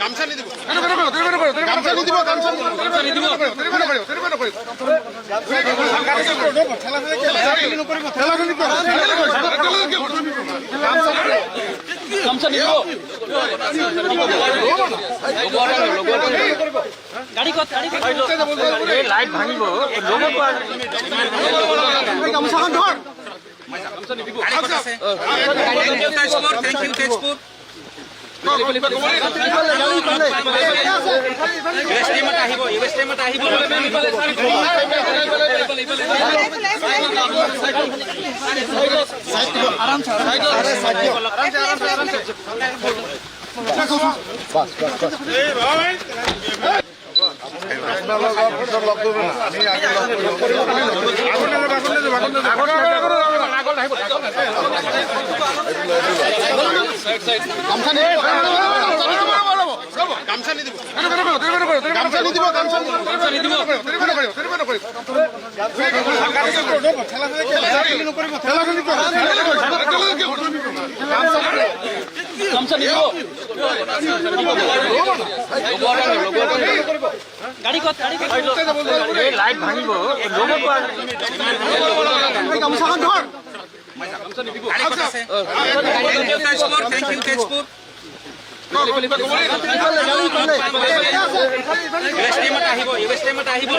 গামছা নিদিব গামছা নিদিব গামছা নিদিব গামছা নিদিব লাইট ভাঙিব গামোচাখন ধৰ থেংক ইউ তেজপুৰ আহিব আহিব আৰাম গামছা নিদিব গামছা নিদিব গামছা নিদিব গামছা নিদিব গাড়ি কত গাড়ি কত এই লাইট ভাঙিব লোক পার গামছা ধর গাড়ি কত আছে থ্যাংক ইউ তেজপুর আহিব ইউএছ টাইমত আহিব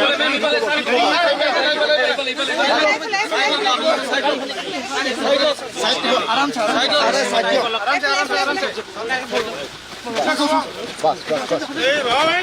আৰাম আৰাম আৰাম